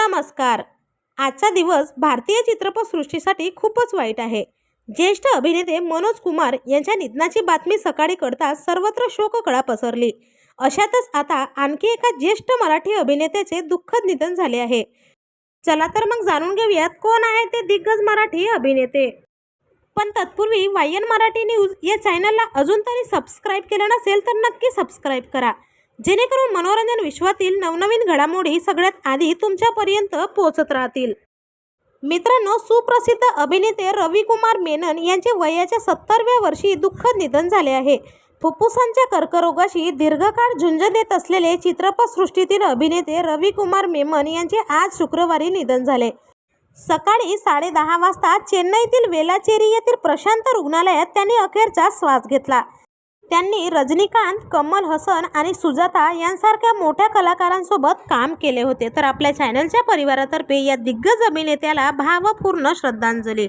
नमस्कार. आजचा दिवस भारतीय चित्रपटसृष्टीसाठी खूपच वाईट आहे. ज्येष्ठ अभिनेते मनोज कुमार यांच्या निधनाची बातमी सकाळी कळताच सर्वत्र शोककळा पसरली. अशातच आता आणखी एका ज्येष्ठ मराठी अभिनेत्याचे दुःखद निधन झाले आहे. चला तर मग जाणून घेऊयात कोण आहे ते दिग्गज मराठी अभिनेते. पण तत्पूर्वी वायन मराठी न्यूज या चॅनलला अजून तरी सबस्क्राईब केलं नसेल तर नक्की सबस्क्राईब करा. जेणेकरून मनोरंजन विश्वातील नवनवीन घडामोडी सगळ्यात आधी तुमच्यापर्यंत पोहोचत राहतील. मित्रांनो सुप्रसिद्ध अभिनेते रविकुमार मेनन यांचे वयाच्या सत्तरव्या वर्षी दुःखद निधन झाले आहे. फुफ्फुसांच्या कर्करोगाशी दीर्घकाळ झुंज देत असलेले चित्रपटसृष्टीतील अभिनेते रविकुमार मेमन यांचे आज शुक्रवारी निधन झाले. सकाळी साडेदहा वाजता चेन्नईतील वेलाचेरी येथील प्रशांत रुग्णालयात त्यांनी अखेरचा श्वास घेतला. त्यांनी रजनीकांत कमल हसन आणि सुजाता यांसारख्या मोठ्या कलाकारांसोबत काम केले होते. तर आपल्या चॅनलच्या परिवारातर्फे या दिग्गज अभिनेत्याला भावपूर्ण श्रद्धांजली.